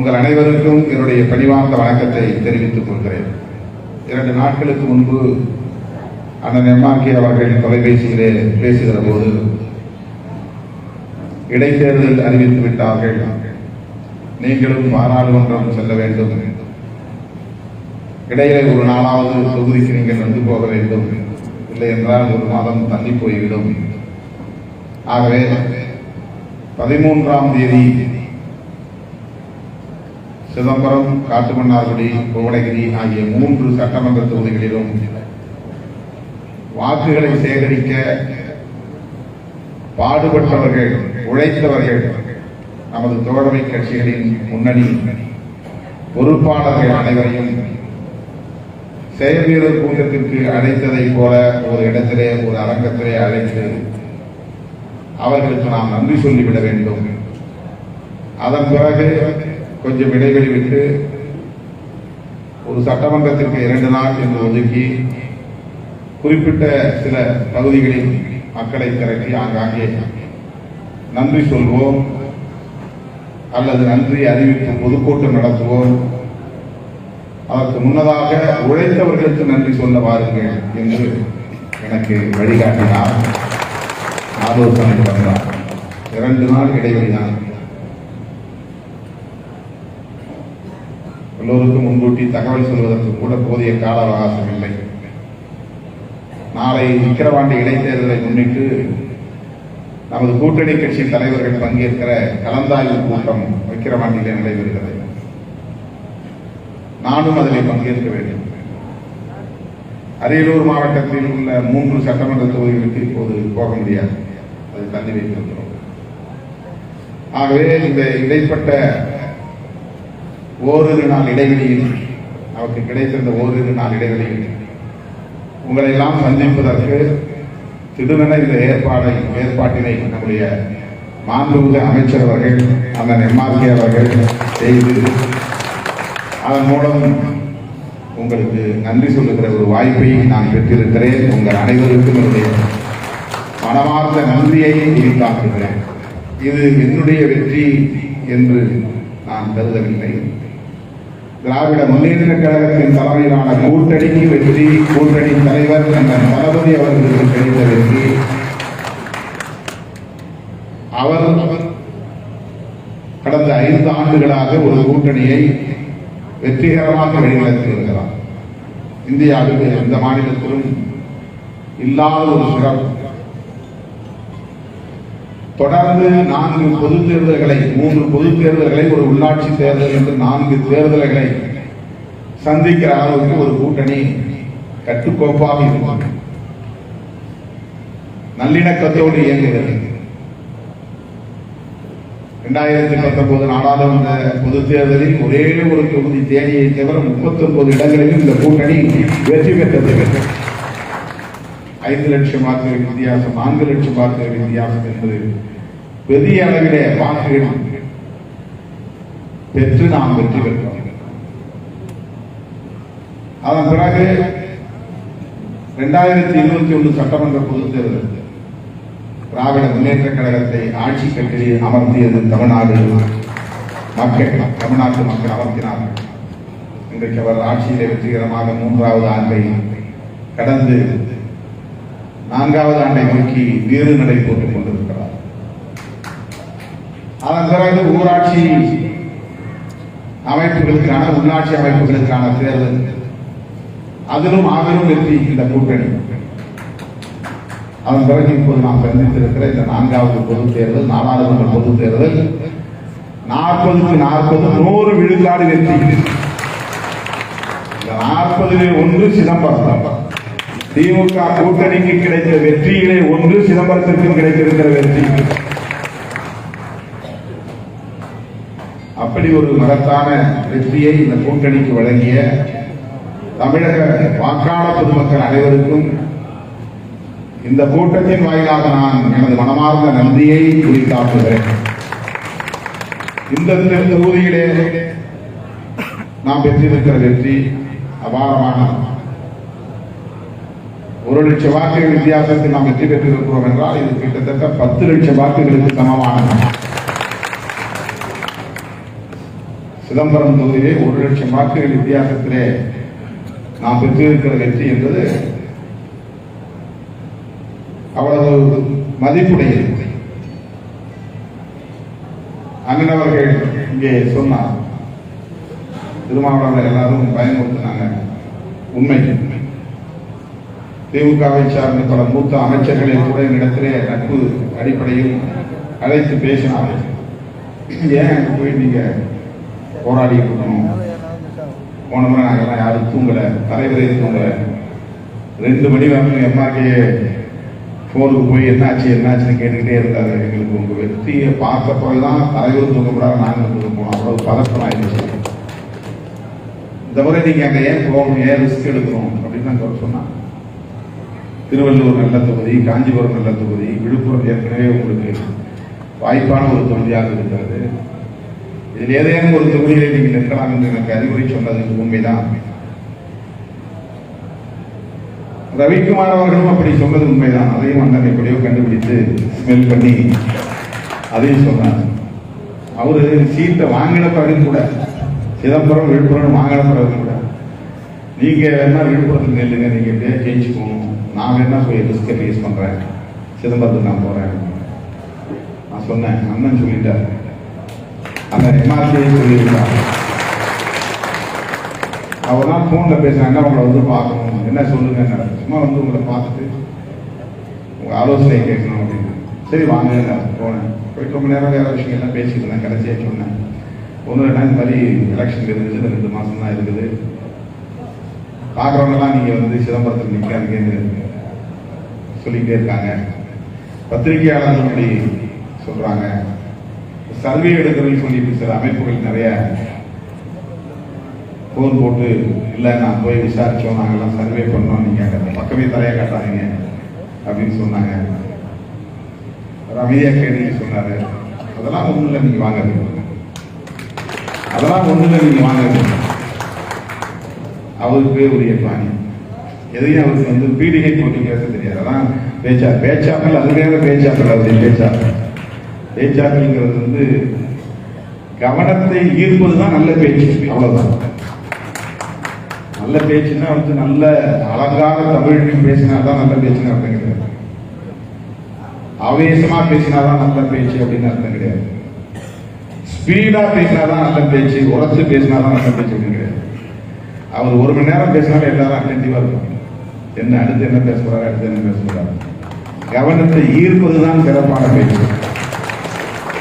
உங்கள் அனைவருக்கும் என்னுடைய பணிவார்ந்த வணக்கத்தை தெரிவித்துக் கொள்கிறேன். இரண்டு நாட்களுக்கு முன்பு அண்ணன் எம்ஆர்கே அவர்கள் தொலைபேசியிலே பேசுகிற போது இடைத்தேர்தல் அறிவித்து விட்டார்கள். நீங்களும் பாராளுமன்றம் செல்ல வேண்டும். இடையிலே ஒரு நாளாவது தொகுதிக்கு நீங்கள் வந்து போக வேண்டும். இல்லை என்றால் ஒரு மாதம் தள்ளி போய்விடும். ஆகவே பதிமூன்றாம் தேதி சிதம்பரம் காட்டுமன்னார்குடி புவனகிரி ஆகிய மூன்று சட்டமன்ற தொகுதிகளிலும் வாக்குகளை சேகரிக்க பாடுபட்டவர்கள் உழைத்தவர்கள் நமது தோழமை கட்சிகளின் முன்னணி பொறுப்பாளர்கள் அனைவரையும் செயல்வீரர் கூட்டத்திற்கு அழைத்ததைப் போல ஒரு இடத்திலே ஒரு அரங்கத்திலே அழைத்து அவர்களுக்கு நாம் நன்றி சொல்லிவிட வேண்டும். அதன் பிறகு கொஞ்சம் இடைவெளி விட்டு ஒரு சட்டமன்றத்திற்கு இரண்டு நாள் என்று ஒதுக்கி குறிப்பிட்ட சில பகுதிகளில் மக்களை திரட்டி ஆங்காங்கே நன்றி சொல்வோம் அல்லது நன்றி அறிவித்து பொதுக்கூட்டம் நடத்துவோம். அதற்கு முன்னதாக உழைத்தவர்களுக்கு நன்றி சொல்ல வாருங்கள் என்று எனக்கு வழிகாட்டினார். ஆலோசனை வந்தார் இரண்டு நாள் இடைவெளி தான் எல்லோருக்கும் முன்கூட்டி தகவல் சொல்வதற்கு கூட போதிய கால அவகாசம் இல்லை. நாளை விக்கிரவாண்டி இடைத்தேர்தலை முன்னிட்டு நமது கூட்டணி கட்சி தலைவர்கள் பங்கேற்கிற கலந்தாய்வு கூட்டம் விக்கிரவாண்டியிலே நடைபெறுகிறது. நானும் அதில் பங்கேற்க வேண்டும். அரியலூர் மாவட்டத்தில் உள்ள மூன்று சட்டமன்ற தொகுதிகளுக்கு இப்போது போக முடியாது. அது தள்ளி வைத்திருக்கிறோம் ஆகவே இந்த இடைப்பட்ட ஓரிரு நாள் இடைவெளியில் நமக்கு கிடைத்திருந்த ஓரிரு நாள் இடைவெளியில் உங்களை எல்லாம் சந்திப்பதற்கு திடுமென இந்த ஏற்பாடை ஏற்பாட்டினை நம்முடைய மாண்புமிகு அமைச்சர் அவர்கள் அண்ணன் எம்ஆர்கே அவர்கள் செய்து அதன் மூலம் உங்களுக்கு நன்றி சொல்லுகிற ஒரு வாய்ப்பை நான் பெற்றிருக்கிறேன். உங்கள் அனைவருக்கும் என்னுடைய மனமார்ந்த நன்றியை உரித்தாக்குகிறேன் இது என்னுடைய வெற்றி என்று நான் கருதவில்லை. திராவிட முன்னேற்ற கழகத்தின் தலைமையிலான கூட்டணிக்கு வெற்றி கூட்டணி தலைவர் என்ற தளபதி அவர்களுக்கு கிடைத்த வெற்றி. அவர் கடந்த ஐந்து ஆண்டுகளாக ஒரு கூட்டணியை வெற்றிகரமாக வழிநடத்தியிருக்கிறார் இந்தியாவில் எந்த மாநிலத்திலும் இல்லாத ஒரு சிறப்பு. தொடர்ந்து நான்கு பொது தேர்தல்களை மூன்று பொது தேர்தல்களை ஒரு உள்ளாட்சி தேர்தல் என்று நான்கு தேர்தல்களை சந்திக்கிற அளவுக்கு ஒரு கூட்டணி கட்டுக்கோப்பாக இருக்கும் நல்லிணக்கத்தோடு இயங்குகிறது. இரண்டாயிரத்தி பத்தொன்பது நாடாளுமன்ற பொது தேர்தலில் ஒரே ஒரு தொகுதி தேனியை தவிர முப்பத்தி ஒன்பது இடங்களிலும் இந்த கூட்டணி வெற்றி பெற்றது. ஐந்து லட்சம் வாக்குகள் வித்தியாசம் நான்கு லட்சம் வாக்குகள் வித்தியாசம் என்பது பெரிய அளவிலே வாக்குகள் பெற்று நாம் வெற்றி பெற்றோம். அதன் பிறகு இரண்டாயிரத்தி இருபத்தி ஒன்று சட்டமன்ற பொதுத் தேர்தல் திராவிட முன்னேற்ற கழகத்தை ஆட்சி கட்டிலில் அமர்த்தியது தமிழ்நாடு மக்கள் தமிழ்நாட்டு மக்கள் அமர்த்தினார்கள். இன்றைக்கு அவர் ஆட்சியிலே வெற்றிகரமாக மூன்றாவது ஆண்டை கடந்து நான்காவது ஆண்டை நோக்கி வீறு நடை போட்டுக் கொண்டிருக்கிறார். அதன் பிறகு ஊராட்சி அமைப்புகளுக்கான உள்ளாட்சி அமைப்புகளுக்கான தேர்தல். அதிலும் மாபெரும் வெற்றி இந்த கூட்டணி. அதன் பிறகு இப்போது நாம் சந்தித்திருக்கிற இந்த நான்காவது பொது தேர்தல் நாடாளுமன்ற பொது தேர்தல். நாற்பதுக்கு நாற்பது நூறு விழுக்காடு வெற்றி நாற்பதிலே ஒன்று சிதம்பரம். திமுக கூட்டணிக்கு கிடைத்த வெற்றியிலே ஒன்று சிதம்பரத்திற்கும் கிடைத்திருக்கிற வெற்றி. அப்படி ஒரு மகத்தான வெற்றியை இந்த கூட்டணிக்கு வழங்கிய தமிழக வாக்காள பொதுமக்கள் அனைவருக்கும் இந்த கூட்டத்தின் வாயிலாக நான் எனது மனமார்ந்த நன்றியை குறித்தாக்குகிறேன். இந்த தொகுதியிலே நாம் பெற்றிருக்கிற வெற்றி அபாரமான. ஒரு லட்சம் வாக்குகள் வித்தியாசத்தில் நாம் வெற்றி பெற்றிருக்கிறோம் என்றால் இது கிட்டத்தட்ட பத்து லட்சம் வாக்குகளுக்கு சமமான. சிதம்பரம் தொகுதியிலே ஒரு லட்சம் வாக்குகள் வித்தியாசத்திலே நாம் பெற்றிருக்கிற வெற்றி என்பது அவ்வளவு மதிப்புடைய அண்ணன் அவர்கள் இங்கே சொன்னார் திருமாவளவன் எல்லாரும் பயன்படுத்தினாங்க உண்மை. திமுகவை சார்ந்த பல மூத்த அமைச்சர்களை கூட என்னிடத்திலே நட்பு அடிப்படையில் அழைத்து பேசினார்கள். ஏன் போய் நீங்க போராடி இருக்கணும் போன முறை நாங்கெல்லாம் யாரும் தூங்கல. தலைவரே தூங்கலை. ரெண்டு மணி வரைக்கும் எம்ஆர்கே ஃபோனுக்கு போய் என்னாச்சு என்னாச்சுன்னு கேட்டுக்கிட்டே இருந்தார். எங்களுக்கு உங்க வெற்றியை பார்த்த பிறகுதான் தலைவர் தூங்கப்படாத நாங்கள் தூங்க போனோம் அவ்வளவு பதற்றம் ஆயிடுச்சு. இந்த முறை நீங்க அங்க ஏன் போகணும் ஏன் ரிஸ்க் எடுக்கணும் அப்படின்னு நாங்க சொன்னாங்க திருவள்ளூர் நல்ல தொகுதி காஞ்சிபுரம் நல்ல தொகுதி விழுப்புரம் ஏற்கனவே உங்களுக்கு வாய்ப்பான ஒரு தொகுதியாக இருக்கிறது இதில் ஏதேனும் ஒரு தொகுதியிலே நீங்கள் நிற்கலாம் என்று எனக்கு அறிவுரை சொன்னது உண்மைதான். ரவிக்குமார் அவர்களும் அப்படி சொன்னது உண்மைதான். அதையும் அண்ணன் எப்படியோ கண்டுபிடித்து ஸ்மெல் பண்ணி அதையும் சொன்னார். அவரு சீட்டை வாங்கின பிறகு கூட சிதம்பரம் விழுப்புரம் வாங்கின பிறகு கூட நீங்க என்ன விழுப்புரத்துக்கு நெல்லுங்க நீங்க எப்படியா ஜெயிச்சு போகணும்? நான் என்ன போய் ரிஸ்கை ஃபேஸ் பண்றேன். சிதம்பரத்துக்கு நான் போறேன். நான் சொன்னேன். அண்ணன் சொல்லிட்டார். அந்த எம்ஆர்சியை சொல்லியிருக்கார் அவர் தான் ஃபோனில் பேசுறாங்க உங்களை வந்து பார்க்கணும். என்ன சொல்லுங்க சும்மா வந்து உங்களை பார்த்துட்டு உங்கள் ஆலோசனை கேட்கணும் அப்படின்னு. சரி வாங்க நான் போனேன் போயிட்டு ரொம்ப நேரம் வேறு விஷயங்கள்லாம் பேசிட்டு இருந்தேன் கடைசியாக சொன்னேன். ஒன்று ரெண்டா இந்த மாதிரி எலெக்ஷன் இருந்துச்சு. ரெண்டு மாதம் தான் இருக்குது. பார்க்குறவங்கலாம் நீங்கள் வந்து சிதம்பரத்தில் நிற்காதீங்கன்னு சொல்லிக்கிட்டே இருக்காங்க. பத்திரிகையாளர்கள் இப்படி சொல்கிறாங்க சர்வே எடுக்கிறதுன்னு சொல்லி சில அமைப்புகள் நிறைய ஃபோன் போட்டு இல்லை நான் போய் விசாரிச்சோம் நாங்கெல்லாம் சர்வே பண்ணோம் நீங்க அந்த பக்கமே தலையை காட்டாதீங்க அப்படின்னு சொன்னாங்க. அவர் அமைதியா கேட்டு சொன்னாரு. அதெல்லாம் ஒண்ணும் இல்லை நீங்க வாங்க. அதெல்லாம் ஒண்ணும் இல்லை நீங்க வாங்க அவருக்கு உரிய பாணி எதையும் அவருக்கு வந்து பீடிகை போட்டு பேச தெரியாது. அதான் பேச்சா பேச்சாக்கள் அது வேற பேச்சாக்கள் அவருடைய பேச்சாக்கள் பேச்சாக்கள்ங்கிறது வந்து கவனத்தை ஈர்ப்பது தான் நல்ல பேச்சு. அவ்வளவுதான். நல்ல பேச்சுன்னா வந்து நல்ல அலங்கார தமிழ் பேசினா தான் நல்ல பேச்சுன்னு அர்த்தம் கிடையாது. ஆவேசமா பேசினாதான் நல்ல பேச்சு அப்படின்னு அர்த்தம் கிடையாது. ஸ்பீடா பேசினாதான் நல்ல பேச்சு உரத்து பேசினாதான் நல்ல பேச்சு அப்படின்னு கிடையாது. அவர் ஒரு மணி நேரம் பேசினாலும் எல்லாரும் அட்டென்டிவா இருக்கும் என்ன அடுத்து என்ன பேச போறாரு அடுத்து என்ன பேச போறாரு? கவனத்தை ஈர்ப்பதுதான் சிறப்பான பேச்சு.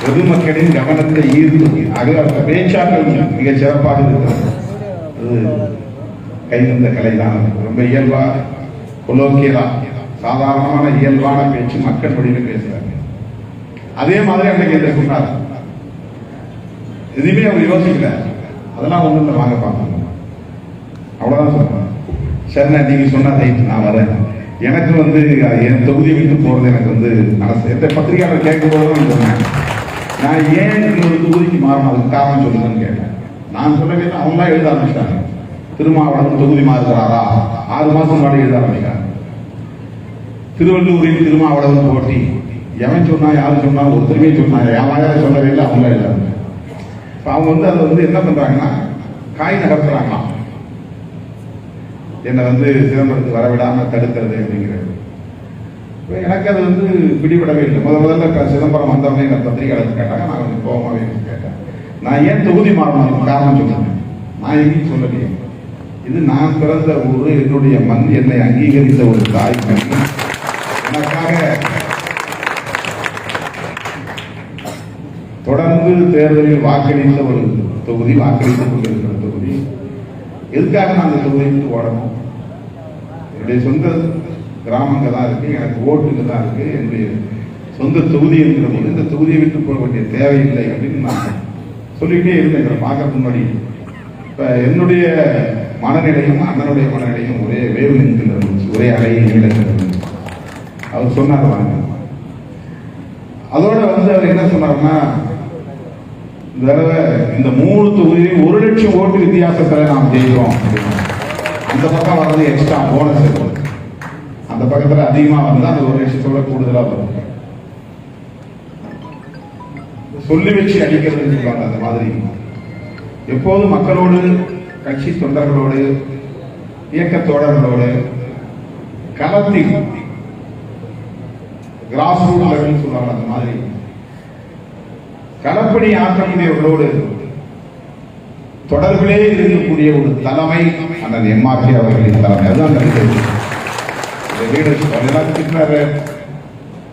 பொதுமக்களின் கவனத்தை ஈர்த்து ஆக அந்த பேச்சாக்கள் மிக சிறப்பாக இருக்கிறது. அது கைவந்த கலை தான் ரொம்ப இயல்பா கொலோக்கியலா சாதாரணமான இயல்பான பேச்சு மக்கள் மொழியில பேசுறாங்க. அதே மாதிரி அன்னைக்கு இந்த சொன்னார்? எதுவுமே அவங்க யோசிக்கல. அதெல்லாம் ஒண்ணு இல்லை வாங்க பார்ப்பாங்க அவ்வளவுதான் சொன்னார் சரிண்ணா நீங்க சொன்னா ரைட் நான் வரேன். எனக்கு வந்து என் தொகுதி விட்டு போறது எனக்கு வந்து மனசு எந்த பத்திரிகையாளர் கேட்கும் போதும் சொன்னேன். நான் ஏன் இன்னொரு தொகுதிக்கு மாறணும்? அதுக்கு காரணம் சொல்லுங்கன்னு கேட்டேன். நான் சொன்ன இல்லை அவங்களா எழுத ஆரம்பிச்சிட்டாங்க. திருமாவளவன் தொகுதி மாறுகிறாரா? ஆறு மாசம் முன்னாடி எழுத ஆரம்பிக்கிறாங்க. திருவள்ளூரில் திருமாவளவன் போட்டி எவன் சொன்னா யாரு சொன்னா ஒருத்தருமே சொன்னாங்க யாரும் வாயால சொல்லவே இல்லை அவங்க இல்லை இப்போ அவங்க வந்து அதை வந்து என்ன பண்றாங்கன்னா காய் நகர்த்துறாங்களாம். என்னை வந்து சிதம்பரத்துக்கு வரவிடாம தடுக்கிறது அப்படிங்கிறது. எனக்கு அது வந்து பிடிபடவே இல்லை முத முதல்ல சிதம்பரம் வந்தவனே இந்த பத்திரிகையாளர் கேட்டாங்க. நான் கொஞ்சம் கோபமாவே கேட்டேன். நான் ஏன் தொகுதி மாறணும்? காரணம் சொன்னேன் நான் எங்கேயும் சொல்லலையே? இது நான் பிறந்த ஊர் என்னுடைய மண் என்னை அங்கீகரித்த ஒரு தாய் மண். எனக்காக தொடர்ந்து தேர்தலில் வாக்களித்த ஒரு தொகுதி வாக்களித்துக் கொண்டிருக்கிற தொகுதி. எதுக்காக நான் அந்த தொகுதியை ஓடணும்? என்னுடைய சொந்த கிராமங்கள் தான் இருக்குது எனக்கு ஓட்டுங்க தான் இருக்குது என்னுடைய சொந்த தொகுதி என்கிற போது இந்த தொகுதியை விட்டு போக வேண்டிய தேவையில்லை அப்படின்னு நான் சொல்லிக்கிட்டே இருந்தேன். இதை பார்க்கறதுக்கு முன்னாடி. இப்போ என்னுடைய மனநிலையும் அண்ணனுடைய மனநிலையும் ஒரே வேவு நின்று இருந்துச்சு. ஒரே அலையை நீளத்தில் அவர் சொன்னார் வாங்க அதோட வந்து அவர் என்ன சொன்னார்னா தடவை இந்த மூணு தொகுதியும் ஒரு லட்சம் ஓட்டு வித்தியாசத்தில் நாம் ஜெயிக்கிறோம் அந்த பக்கம் வர்றது எக்ஸ்ட்ரா போனஸ் இருக்கும் அந்த பக்கத்துல அதிகமா வந்தா அந்த ஒரு லட்சத்தோட கூடுதலா வரும். சொல்லி வச்சு அடிக்கிறதுன்னு சொல்லுவாங்க அந்த மாதிரி. எப்போது மக்களோடு கட்சி தொண்டர்களோடு இயக்க தோழர்களோடு களத்தில் கிராஸ் ரூட் லெவல் சொல்லுவாங்க அந்த மாதிரி. களப்பணி ஆற்றக்கூடியவர்களோடு தொடர்பிலே இருக்கக்கூடிய ஒரு தலைமை அண்ணன் எம்ஆர்பி அவர்களின் தலைமை. அதுதான் அந்த லீடர்ஷிப் அதெல்லாம் திட்டினாரு.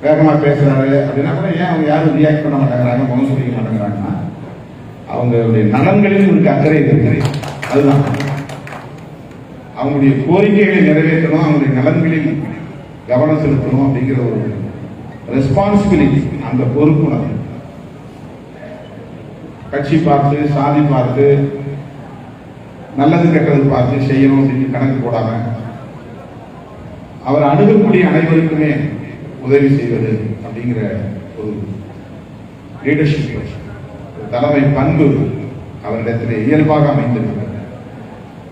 வேகமாக பேசுகிறாரு அப்படின்னா கூட ஏன் அவங்க யாரும் ரியாக்ட் பண்ண மாட்டேங்கிறாங்க? முகம் சொல்லிக்க மாட்டேங்கிறாங்கன்னா? அவங்களுடைய நலன்களில் ஒரு அக்கறை இருக்கிறது அதுதான். அவங்களுடைய கோரிக்கைகளை நிறைவேற்றணும் அவங்களுடைய நலன்களில் கவனம் செலுத்தணும் அப்படிங்கிற ஒரு ரெஸ்பான்சிபிலிட்டி அந்த பொறுப்புணர்வு. கட்சி பார்த்து சாதி பார்த்து நல்லது கெட்டது பார்த்து செய்யணும் அப்படின்னு கணக்கு போடாமல் அவர் அணுகக்கூடிய அனைவருக்குமே உதவி செய்வது அப்படிங்கிற ஒரு லீடர்ஷிப் தலைமை பண்பு அவரிடத்தில் இயல்பாக அமைந்திருக்கிறது.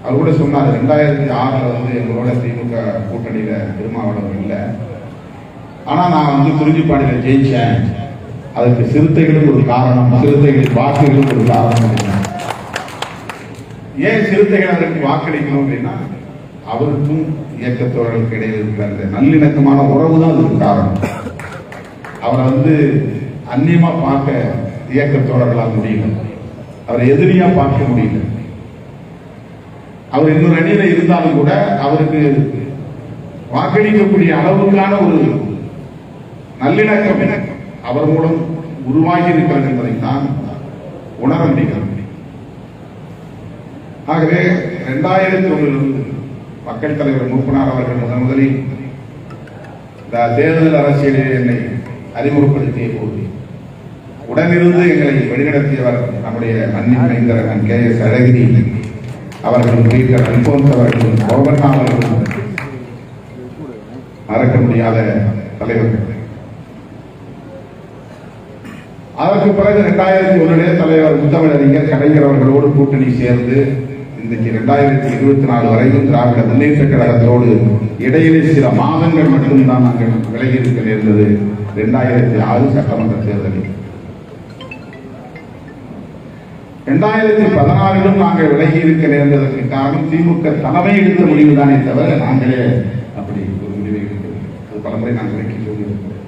அவர் கூட சொன்னார் ரெண்டாயிரத்தி ஆறுல வந்து எங்களோட திமுக கூட்டணியில திருமாவளவன் இல்லை. ஆனா நான் வந்து குறிஞ்சிப்பாடியில ஜெயிச்சேன். அதுக்கு சிறுத்தைகளும் ஒரு காரணம் சிறுத்தைகளின் வாக்குகளுக்கு ஒரு காரணம். ஏன் சிறுத்தைகள் அதற்கு வாக்களிக்கணும் அப்படின்னா அவருக்கும் இயக்கத்தோழர்களுக்கு இடையில் இருக்கிற அந்த நல்லிணக்கமான உறவு தான் அதுக்கு காரணம். அவரை வந்து அந்நியமா பார்க்க இயக்கத்தோழர்களால் முடியல. அவரை எதிரியா பார்க்க முடியல. அவர் இன்னொரு அணியில இருந்தாலும் கூட அவருக்கு வாக்களிக்கக்கூடிய அளவுக்கான ஒரு நல்லிணக்கம் அவர் மூலம் உருவாகி இருக்கிறது நான் உணர முடிகிறது. ஆகவே இரண்டாயிரத்தி ஒன்றிலிருந்து மக்கள் தலைவர் மூப்பனார் அவர்கள் முதன் முதலில் இந்த தேர்தல் அரசியலில் என்னை அறிமுகப்படுத்திய போது உடனிருந்து எங்களை வழிநடத்தியவர் நம்முடைய அன்னின் மைந்தரன் கே எஸ் அழகிரி. அவர்கள் பீட்டர் அல்போன்ஸ் அவர்களும் கோவண்ணா அவர்களும் மறக்க முடியாத தலைவர்கள். அதற்கு பிறகு இரண்டாயிரத்தி ஒன்றிலே தலைவர் முத்தமிழறிஞர் கலைஞர் அவர்களோடு கூட்டணி சேர்ந்து இன்றைக்கு ரெண்டாயிரத்தி இருபத்தி நாலு வரையும் திராவிட முன்னேற்ற கழகத்தோடு இடையிலே சில மாதங்கள் மட்டும்தான் நாங்கள் விலகியிருக்க நேர்ந்தது. ரெண்டாயிரத்தி ஆறு சட்டமன்ற தேர்தலில். இரண்டாயிரத்தி பதினாறிலும் நாங்கள் விலகி இருக்க நேர்ந்ததற்கு காரணம் திமுக தலைமை எடுத்த முடிவுதானே தவிர நாங்களே அப்படி ஒரு முடிவை எடுக்கவில்லை. அது பலமுறை நாங்கள் விலக்கி சொல்லியிருக்கிறோம்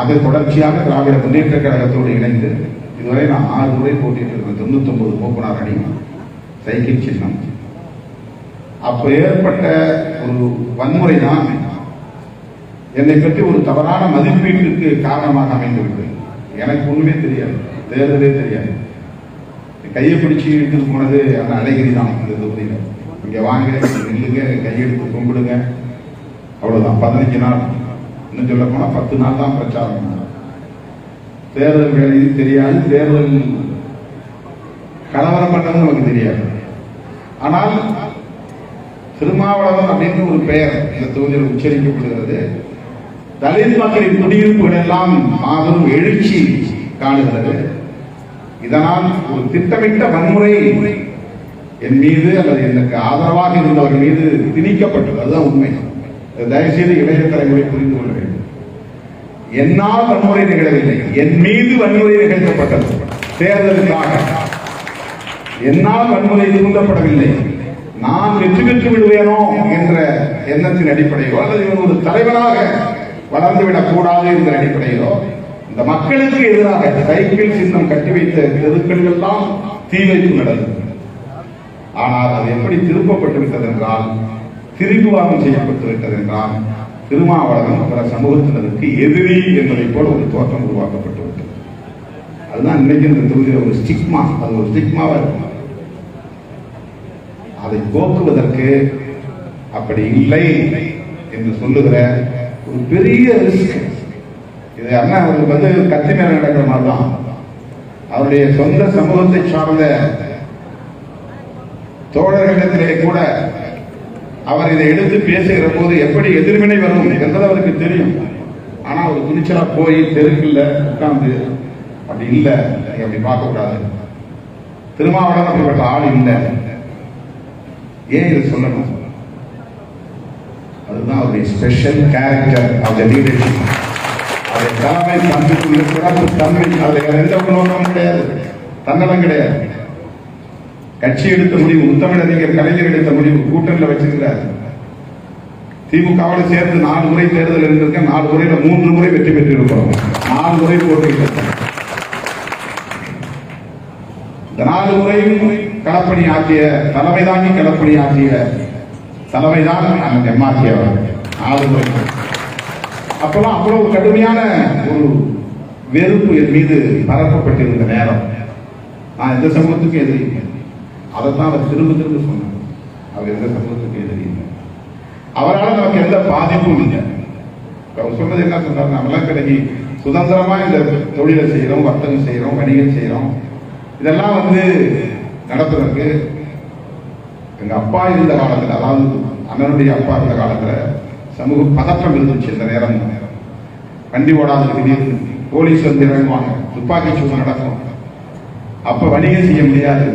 அதை தொடர்ச்சியாக திராவிட முன்னேற்ற கழகத்தோடு இணைந்து இதுவரை நான் ஆறு முறை போட்டிட்டு இருந்தேன் தொண்ணூத்தி ஒன்பது மூப்பனார் அணி. சைக்கிள் சின்னம் அப்ப ஏற்பட்ட ஒரு வன்முறை தான் என்னை பற்றி ஒரு தவறான மதிப்பீட்டுக்கு காரணமாக அமைந்துவிட்டது. எனக்கு ஒண்ணுமே தெரியாது. தேர்தலே தெரியாது. கையை பிடிச்சி இழுத்துட்டு போனது அந்த அழகிரி தான். இந்த தொகுதியில். இங்க வாங்க நில்லுங்க கையெடுத்து கும்பிடுங்க. அவ்வளவுதான். பதினஞ்சு நாள். இன்னும் சொல்ல போனா பத்து நாள் தான் பிரச்சாரம். தேர்தல் வேலை தெரியாது. தேர்தல் கலவரம் பண்ணது நமக்கு தெரியாது. ஆனால் திருமாவளவன் அப்படின்னு ஒரு பெயர் இந்த தொகுதியில் உச்சரிக்கப்படுகிறது. தலித் மக்களின் குடியிருப்புகள் எல்லாம் மாபெரும் எழுச்சி காணுகிறது. இதனால் ஒரு திட்டமிட்ட வன்முறை என் மீது அல்லது எனக்கு ஆதரவாக இருந்தவர் மீது திணிக்கப்பட்டது. அதுதான் உண்மை. தயவுசெய்து இளைய தலைமுறை புரிந்து கொள்ள வேண்டும். என்னால் வன்முறை நிகழவில்லை. என் மீது வன்முறை நிகழ்த்தப்பட்டது. தேர்தலுக்காக. என்னால் வன்முறை தூண்டப்படவில்லை. நான் வெற்றி பெற்று விடுவேனோ என்ற எண்ணத்தின் அடிப்படையிலோ அல்லது இவன் ஒரு தலைவனாக வளர்ந்துவிடக் கூடாது என்ற அடிப்படையிலோ இந்த மக்களுக்கு எதிராக சைக்கிள் சின்னம் கட்டி வைத்த தெருக்கள் எல்லாம் தீ வைப்பு நடந்தது. ஆனால் அது எப்படி திருப்பப்பட்டு விட்டது என்றால் திரும்புவாகம் செய்யப்பட்டு விட்டது என்றால் திருமாவளவன் பல சமூகத்தினருக்கு எதிரி என்பதை போல ஒரு தோற்றம் உருவாக்கப்பட்டு விட்டது. அதுதான் இன்னைக்கு இந்த தொகுதியில் ஒரு ஸ்டிக்மா அது ஒரு ஸ்டிக்மாவா இருக்கும். அதை போக்குவதற்கு அப்படி இல்லை என்று சொல்லுகிற ஒரு பெரிய ரிஸ்க் இது அண்ணா அவருக்கு வந்து கத்தி மேல நடக்கிற மாதிரி தான் அவருடைய சொந்த சமூகத்தை சார்ந்த தோழர்களிடத்திலே கூட அவர் இதை எடுத்து பேசுகிற போது எப்படி எதிர்வினை வரும் என்பது அவருக்கு தெரியும். ஆனா அவர் துணிச்சலா போய் தெருக்குள்ள உட்கார்ந்து அப்படி இல்லை நீங்க அப்படி பார்க்க கூடாது திருமாவளவன் அப்படிப்பட்ட ஆள் இல்லை. ஏன் இதை சொல்லணும்? அதுதான் அவருடைய ஸ்பெஷல் கேரக்டர் ஆஃப் லீடர்ஷிப் அதை தலைமை பண்புக்குள்ள சிறப்பு தன்மை அதில் வேற எந்த நோக்கமும் கிடையாது. தன்னலம் கிடையாது. கட்சி எடுத்த முடிவு முத்தமிழறிஞர் கலைஞர் எடுத்த முடிவு கூட்டணியில் வச்சிருக்கிறார் திமுகவோட சேர்ந்து நாலு முறை தேர்தல் இருந்திருக்க நாலு முறையில மூன்று முறை வெற்றி பெற்றிருக்கிறோம். நாலு முறை போட்டியிட்டிருக்கோம் நாலு முறையும் களப்பணி ஆற்றிய தலைமை தாங்கி களப்பணி ஆற்றிய தலைமைதான் நாங்கள் எம்ஆர்கே அவர்கள். நாலு அப்பெல்லாம் அவ்வளவு கடுமையான ஒரு வெறுப்பு என் மீது பரப்பப்பட்டிருந்த நேரம். நான் எந்த சமூகத்துக்கும் எதிரி அதை அதைத்தான் அவர் திரும்ப திரும்ப சொன்னார். அவர் எந்த சமூகத்துக்கும் எதிரி இல்லை அவரால் நமக்கு எந்த பாதிப்பும் இல்லை. அவர் சொன்னது என்ன சொன்னார்? நம்மளாம் கிடைக்கி சுதந்திரமா இந்த தொழிலை செய்யறோம் வர்த்தகம் செய்யறோம் வணிகம் செய்யறோம் இதெல்லாம் வந்து நடத்துறதுக்கு எங்க அப்பா இருந்த காலத்தில் அதாவது அண்ணனுடைய அப்பா இருந்த காலத்தில் சமூக பதற்றம் இருந்துச்சு இந்த நேரம். வண்டி ஓடாத திடீர்னு போலீஸ் வந்து இறங்குவாங்க. துப்பாக்கி சூடு நடக்கும். அப்ப வணிகம் செய்ய முடியாது.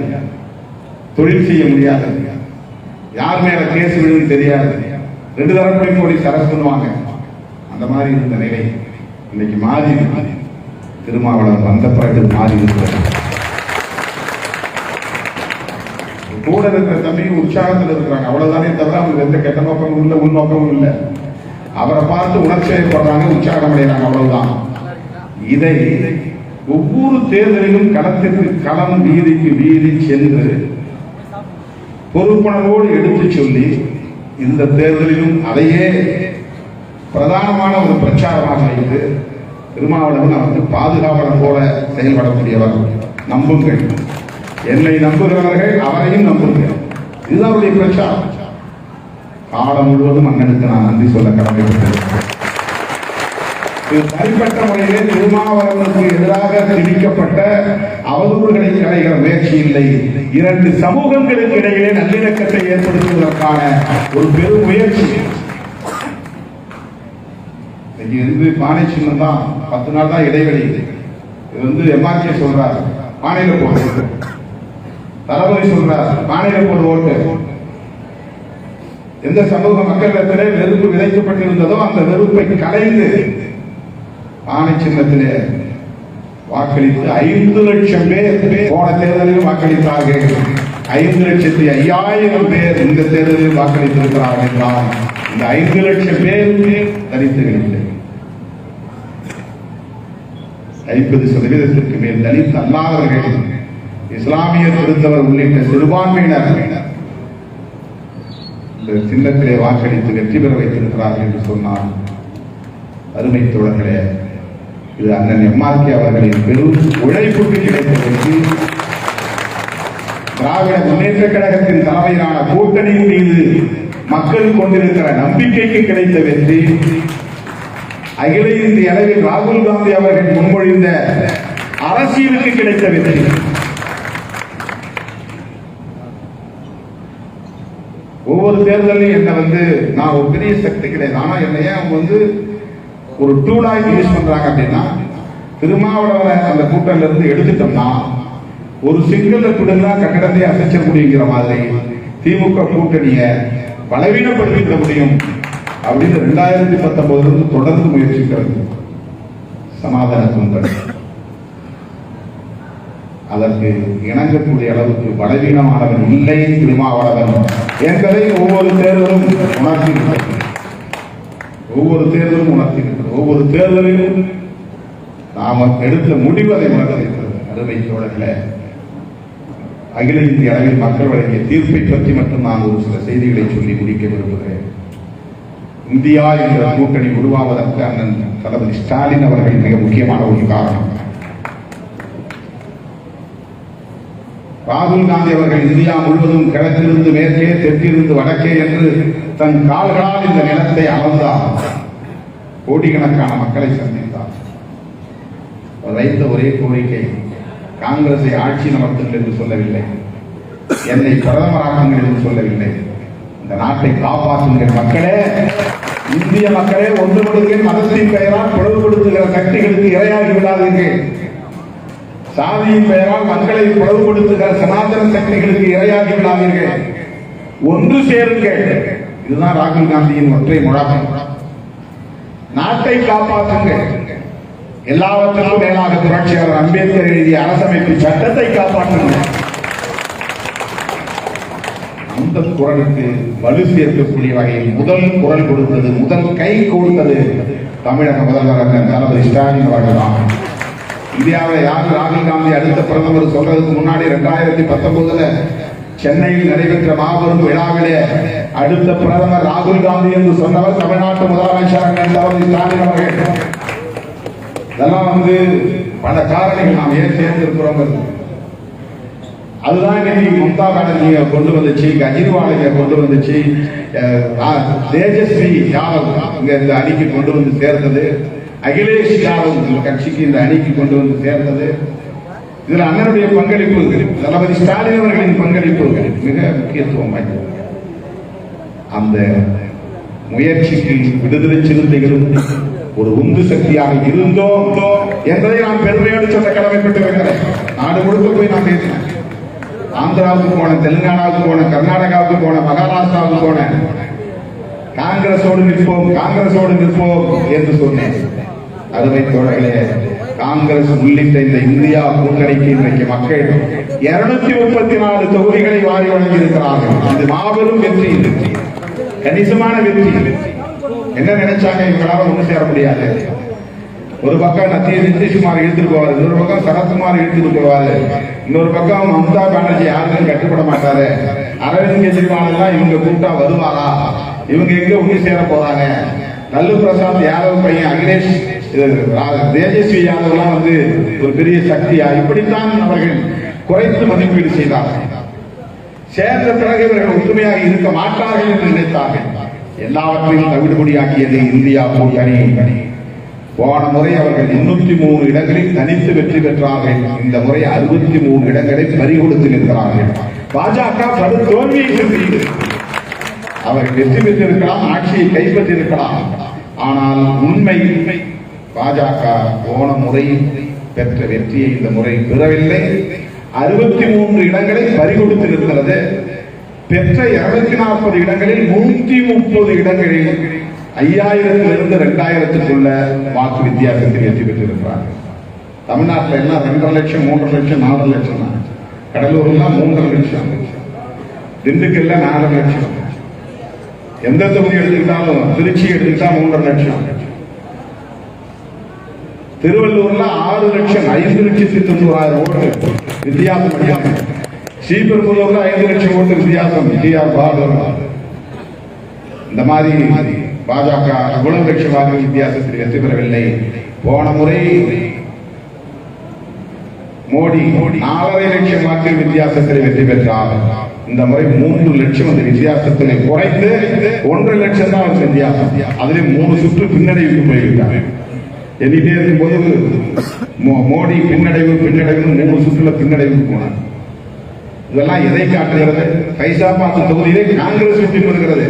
தொழில் செய்ய முடியாது. யார் மேல கேஸ் விழுன்னு தெரியாது. ரெண்டு தரப்புலையும் போலீஸ் அரசு பண்ணுவாங்க. அந்த மாதிரி இருந்த நிலை. இன்னைக்கு மாறி மாறி திருமாவளவன் வந்த பிறகு மாறி இருக்கிறது கூட இருக்கிற தம்பி உற்சாகத்தில் இருக்கிறாங்க. அவ்வளவுதானே தவிர அவங்களுக்கு எந்த கெட்ட நோக்கமும் இல்லை உள்நோக்கமும் இல்லை. அவரை பார்த்து உணர்ச்சி ஏற்படுறாங்க உற்சாகம் அடைகிறாங்க அவ்வளவுதான். இதை ஒவ்வொரு தேர்தலிலும் களத்திற்கு களம் வீதிக்கு வீதி சென்று பொறுப்புணர்வோடு எடுத்து சொல்லி இந்த தேர்தலிலும் அதையே பிரதானமான ஒரு பிரச்சாரமாக வைத்து திருமாவளவன் நமக்கு பாதுகாவலர் போல செயல்படக்கூடியவர் நம்புங்கள். என்னை நம்புகிறவர்கள் அவரையும் நம்புகிறேன். இதுதான் அவருடைய பிரச்சாரம். காலம் முழுவதும் அண்ணனுக்கு நான் நன்றி சொல்ல கடமைப்பட்டிருக்கிறேன். இது தனிப்பட்ட முறையிலே திருமாவளவனுக்கு எதிராக திணிக்கப்பட்ட அவதூறுகளை களைகிற முயற்சி இல்லை. இரண்டு சமூகங்களுக்கு இடையிலே நல்லிணக்கத்தை ஏற்படுத்துவதற்கான ஒரு பெரும் முயற்சி. இன்னைக்கு இருந்து பானை சின்னம் தான் பத்து நாள் தான் இடைவெளி. இது வந்து எம்ஆர்கே சொல்றாரு. பானையில போடு தளபதி சொல்றார் பானையில போடு ஓட்டு. எந்த சமூக மக்களிடத்திலே வெறுப்பு விதைக்கப்பட்டிருந்ததோ அந்த வெறுப்பை கலைந்து பானை சின்னத்திலே வாக்களித்து ஐந்து லட்சம் பேர் போன தேர்தலில் வாக்களித்தார்கள். ஐந்து லட்சத்தி ஐயாயிரம் பேர் இந்த தேர்தலில் வாக்களித்திருக்கிறார்கள் என்றால் இந்த ஐந்து லட்சம் பேர் தலித்துகளில்லை. ஐம்பது சதவீதத்திற்கு மேல் தலித் அல்லாதவர்கள் இஸ்லாமிய திருத்தவர் உள்ளிட்ட சிறுபான்மையினர் இந்த சின்னத்திலே வாக்களித்து வெற்றி பெற வைத்திருக்கிறார்கள் என்று சொன்னால் அருமை தோழர்களே இது அண்ணன் எம்ஆர்கே அவர்களின் பெரும் உழைப்புக்கு கிடைத்த வெற்றி. திராவிட முன்னேற்ற கழகத்தின் தலைமையிலான கூட்டணியின் மீது மக்கள் கொண்டிருக்கிற நம்பிக்கைக்கு கிடைத்த வெற்றி. அகில இந்திய அளவில் ராகுல் காந்தி அவர்கள் முன்மொழிந்த அரசியலுக்கு கிடைத்த வெற்றி. ஒவ்வொரு தேர்தலையும் என்ன வந்து நான் ஒரு பெரிய சக்தி கிடையாது ஆனா என்னை ஏன் அவங்க வந்து ஒரு டூலாக யூஸ் பண்றாங்க அப்படின்னா திருமாவளவரை அந்த கூட்டம்ல இருந்து எடுத்துட்டோம்னா ஒரு சிங்கிள் குடலா கட்டடத்தை அசைச்ச முடியுங்கிற மாதிரி திமுக கூட்டணிய பலவீனப்படுத்திவிட முடியும் அப்படின்னு ரெண்டாயிரத்தி பத்தொன்பதுல இருந்து தொடர்ந்து முயற்சிக்கிறது. சமாதான கும்பல் அதற்கு இணங்கக்கூடிய அளவுக்கு பலவீனமானவன் இல்லை திருமாவளவன் என்பதை ஒவ்வொரு தேர்தலும் உணர்த்தியிருக்கிறது. ஒவ்வொரு தேர்தலும் உணர்த்தியிருக்கிறது. ஒவ்வொரு தேர்தலிலும் நாம் எடுத்த முடிவு அதை உணர்த்தியிருக்கிறது. அருமை தோழர்களே அகில இந்திய அளவில் மக்கள் வழங்கிய தீர்ப்பை பற்றி மட்டும் நான் ஒரு சில செய்திகளை சொல்லி முடிக்க விரும்புகிறேன். இந்தியா என்ற கூட்டணி உருவாவதற்கு அண்ணன் தளபதி ஸ்டாலின் அவர்கள் மிக முக்கியமான ஒரு காரணம். ராகுல் காந்தி அவர்கள் இந்தியா முழுவதும் கிழக்கிலிருந்து மேற்கே தெற்கிலிருந்து வடக்கே என்று தன் கால்களால் இந்த நிலத்தை அளந்தார். கோடிக்கணக்கான மக்களை சந்தித்தார். வைத்த ஒரே கோரிக்கை காங்கிரஸை ஆட்சி நடத்துங்கள் என்று சொல்லவில்லை. என்னை பிரதமராக்குங்கள் என்று சொல்லவில்லை. இந்த நாட்டை காப்பாற்றுங்கள் மக்களே. இந்திய மக்களே ஒன்றுபடுங்கள் மதத்தின் பெயரால் பிளவுபடுத்துகிற சக்திகளுக்கு இரையாகி விடாதீர்கள். சாதியின் பெயரால் மக்களை பிளவுபடுத்துகிற சனாதன சக்திகளுக்கு இரையாகி விடாதீர்கள். ஒன்று சேருங்கள் இதுதான் ராகுல் காந்தியின் ஒற்றை முழக்கம். நாட்டை காப்பாற்றுங்கள் எல்லாவற்றிலும் மேலாக புரட்சியாளர் அம்பேத்கர் எழுதிய அரசமைப்பு சட்டத்தை காப்பாற்றுங்கள் அந்த குரலுக்கு வலு சேர்க்கக்கூடிய வகையில் முதல் குரல் கொடுத்தது முதல் கை கொடுத்தது தமிழக முதல்வர் தளபதி ஸ்டாலின் அவர்கள் தான் இந்தியாவில் யார் ராகுல் காந்தி அடுத்த பிரதமர் சொல்றதுக்கு முன்னாடி ரெண்டாயிரத்தி பத்தொன்பதுல சென்னையில் நடைபெற்ற மாபெரும் விழாவிலே அடுத்த பிரதமர் ராகுல் காந்தி என்று சொன்னவர் தமிழ்நாட்டு முதலமைச்சர் ஸ்டாலின் அவர்கள். இதெல்லாம் வந்து பல காரணிகள் நாம் ஏன் சேர்ந்திருக்கிறோம் அதுதான் இன்னைக்கு மம்தா பானர்ஜியை கொண்டு வந்துச்சு கெஜ்ரிவாலை கொண்டு வந்துச்சு அஹ், தேஜஸ்வி யாதவ் இங்க இந்த அணிக்கு கொண்டு வந்து சேர்ந்தது. அகிலேஷ் யாதவ் கட்சிக்கு இந்த அணிக்கு கொண்டு வந்து சேர்ந்தது இதில் அண்ணனுடைய பங்களிப்பு தளபதி ஸ்டாலின் அவர்களின் பங்களிப்பு மிக முக்கியத்துவம் வாய்ந்தது. அந்த முயற்சிக்கு விடுதலை சிறுத்தைகளும் ஒரு உந்து சக்தியாக இருந்தோம் என்பதை நான் பெருமையோடு சொல்ல கடமைப்பட்டிருக்கிறேன் நாடு முழுக்க போய் நான் பேசினேன் ஆந்திராவுக்கு போனேன் தெலுங்கானாவுக்கு போனேன் கர்நாடகாவுக்கு போனேன் மகாராஷ்டிராவுக்கு போனேன் காங்கிரஸோடு நிற்போம் காங்கிரஸோடு நிற்போம் என்று சொன்னேன். அருமை தோழர்களே காங்கிரஸ் உள்ளிட்ட இந்த இந்தியா கூட்டணிக்கு இன்றைக்கு மக்கள் இருநூத்தி முப்பத்தி நாலு தொகுதிகளை வாரி வழங்கியிருக்கிறார்கள். இது மாபெரும் வெற்றி. கணிசமான வெற்றி. என்ன நினைச்சாங்க? இவங்களால ஒண்ணு சேர முடியாது. ஒரு பக்கம் நத்திய நிதிஷ்குமார் இழுத்துட்டு போவாரு இன்னொரு பக்கம் சரத்குமார் இழுத்துட்டு போவாரு. இன்னொரு பக்கம் மம்தா பானர்ஜி யாருக்கும் கட்டுப்பட மாட்டாரு. அரவிந்த் கெஜ்ரிவால் எல்லாம் இவங்க கூட்டா வருவாரா? இவங்க எங்க ஒண்ணு சேர போறாங்க? நல்லு பிரசாத் யாதவ் பையன் அகிலேஷ் தேஜஸ்வி யாதவ்லாம் வந்து ஒரு பெரிய சக்தியா? இப்படித்தான் அவர்கள் குறைத்து மதிப்பீடு செய்தார்கள். சேர்ந்த பிறகு இவர்கள் ஒற்றுமையாக இருக்க மாட்டார்கள் என்று நினைத்தார்கள். எல்லாவற்றையும் தவிடுபடியாக்கியது இந்தியா போய் அணி. போன முறை அவர்கள் முன்னூத்தி மூணு இடங்களில் தனித்து வெற்றி பெற்றார்கள். இந்த முறை அறுபத்தி மூணு இடங்களை பறிகொடுத்து நிற்கிறார்கள். பாஜக படு தோல்வியை அவர் வெற்றி பெற்றிருக்கலாம் ஆட்சியை கைப்பற்றிருக்கலாம். ஆனால் உண்மை பாஜக போன முறை பெற்ற வெற்றியை இந்த முறை பெறவில்லை. அறுபத்தி மூன்று இடங்களை பறிகொடுத்திருக்கிறது. பெற்ற இருநூத்தி நாற்பது இடங்களில் நூத்தி முப்பது இடங்களில் ஐயாயிரத்திலிருந்து ரெண்டாயிரத்துக்குள்ள வாக்கு வித்தியாசத்தில் வெற்றி பெற்றிருக்கிறார்கள் தமிழ்நாட்டில் எல்லாம் ரெண்டரை லட்சம் மூன்றரை லட்சம் நாலரை லட்சம் தான் கடலூர்லாம் மூன்றரை லட்சம். திண்டுக்கல்ல நாலரை லட்சம். எந்த தொகுதி எடுத்துக்கிட்டாலும் திருச்சி எடுத்துக்கிட்டா மூன்றரை லட்சம். திருவள்ளூர்ல ஆறு லட்சம் ஐந்து லட்சத்தி தொண்ணூறாயிரம் ஓட்டு வித்தியாசம் அதிகம். ஸ்ரீபெரும்புதூர்ல ஐந்து லட்சம் ஓட்டு வித்தியாசம் டிஆர் பாலு இந்த மாதிரி பாஜக அவ்வளவு லட்சம் வாக்கு வித்தியாசத்தில் வெற்றி பெறவில்லை. போன முறை மோடி நாலரை லட்சம் வாக்கு வித்தியாசத்தில் வெற்றி பெற்றார். இந்த முறை மூன்று லட்சம் அந்த வித்தியாசத்தினை குறைந்து ஒன்றரை லட்சம் தான் அவருக்கு வித்தியாசம் அதிலே மூணு சுற்று பின்னடைவுக்கு போய்விட்டார் எண்ணிட்டே இருக்கும்போது மோ- மோடி பின்னடைவு பின்னடைவு மூணு சுற்றுல பின்னடைவுக்கு போனாங்க இதெல்லாம் எதை காட்டுகிறது? பைசாபாத் தொகுதியிலே காங்கிரஸ் வெற்றி பெறுகிறது.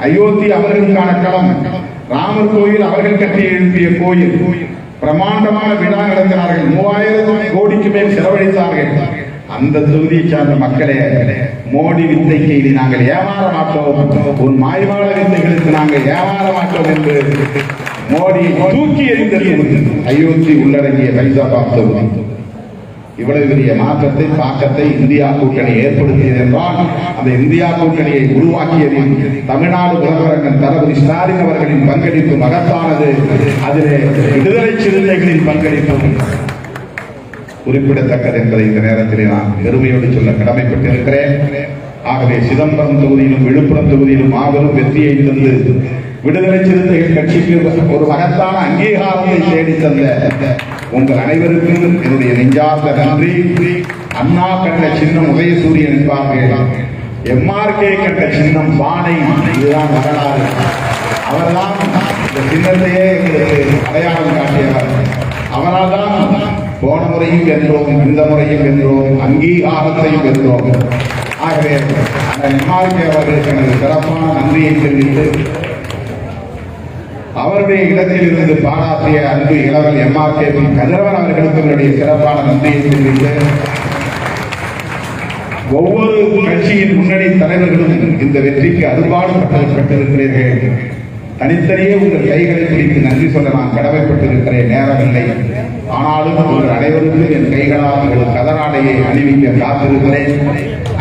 அயோத்தி அவர்களுக்கான களம் ராமர் கோயில் அவர்கள் கட்டி எழுப்பிய கோயில் பிரமாண்டமான விழா நடத்தினார்கள். மூவாயிரம் கோடிக்கு மேல் செலவழித்தார்கள். அந்த தொகுதியை சார்ந்த மக்களே மோடி வித்தைக்கு இனி நாங்கள் ஏமாற மாட்டோம். உன் மாய்வாள வித்தைகளுக்கு நாங்கள் ஏமாற மாட்டோம் என்று மோடி தூக்கி எறிந்தது. அயோத்தி உள்ளடங்கிய பைசாபாத் தொகுதி. இவ்வளவு பெரிய மாற்றத்தை தாக்கத்தை இந்தியா கூட்டணி ஏற்படுத்தியது என்றால் அந்த இந்தியா கூட்டணியை உருவாக்கியதில் தமிழ்நாடு முதல்வரங்கன் தளபதி ஸ்டாலின் அவர்களின் பங்களிப்பு மகத்தானது. அதிலே விடுதலை சிறுத்தைகளின் பங்களிப்பும் குறிப்பிடத்தக்கது என்பதை இந்த நேரத்திலே நான் பெருமையோடு சொல்ல கடமைப்பட்டிருக்கிறேன். ஆகவே சிதம்பரம் தொகுதியிலும் விழுப்புரம் தொகுதியிலும் மாபெரும் வெற்றியை தந்து விடுதலை சிறுத்தைகள் கட்சிக்கு ஒரு மகத்தான அங்கீகாரத்தை தேடி தந்த உங்கள் அனைவருக்கும் என்னுடைய நெஞ்சார்ந்த நன்றி. அண்ணா கண்ட சின்னம் உதயசூரியன் என்பார்கள். எம்ஆர்கே கண்ட சின்னம் பானை. இதுதான் வரலாறு. அவர்தான் இந்த சின்னத்தையே எங்களுக்கு அடையாளம் காட்டியவர். அவரால் தான் போன முறையும் வென்றோம் இந்த முறையும் வென்றோம் அங்கீகாரத்தையும் வென்றோம். ஆகவே அந்த எம்ஆர்கே அவர்களுக்கு எனது சிறப்பான நன்றியை தெரிவித்து அவருடைய இடத்தில் இருந்து பாராட்டிய அன்பு இளவல் எம்ஆர்கே கதிரவன் அவர்களுக்கு என்னுடைய சிறப்பான நன்றியை தெரிவித்து ஒவ்வொரு கட்சியின் முன்னணி தலைவர்களும் இந்த வெற்றிக்கு அரும்பாடுபட்டிருக்கிறீர்கள் தனித்தனியே உங்கள் கைகளை பிடித்து நன்றி சொல்ல நான் கடமைப்பட்டிருக்கிறேன் நேரமில்லை ஆனாலும் உங்கள் அனைவருக்கும் என் கைகளால் ஒரு கதராடையை அணிவிக்க காத்திருக்கிறேன்.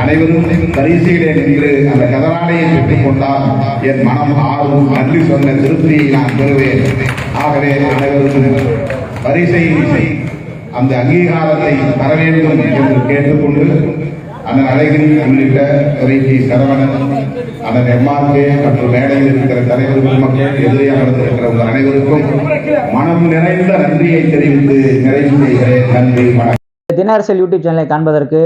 அனைவரும் பரிசீலே நின்று அந்த கதராடையை பெற்றுக் கொண்டால் என் மனம் ஆறும் நன்றி சொன்ன திருப்தியை நான் பெறுவேன். ஆகவே அனைவருக்கும் பரிசை அந்த அங்கீகாரத்தை தர வேண்டும் என்று கேட்டுக்கொண்டு அண்ணன் அழகிரி உள்ளிட்ட துறைக்கு சரவணன் அண்ணன் எம்ஆர்கே மற்றும் மேடையில் இருக்கிற தலைவர்கள் மக்கள் எதிரே அமர்ந்திருக்கிற உங்கள் அனைவருக்கும் மனம் நிறைந்த நன்றியை தெரிவித்து நிறைவு செய்கிறேன். நன்றி வணக்கம். தினரசல் யூடியூப் சேனலை காண்பதற்கு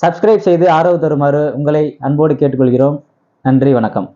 சப்ஸ்கிரைப் செய்து ஆதரவு தருமாறு உங்களை அன்போடு கேட்டுக்கொள்கிறோம். நன்றி வணக்கம்.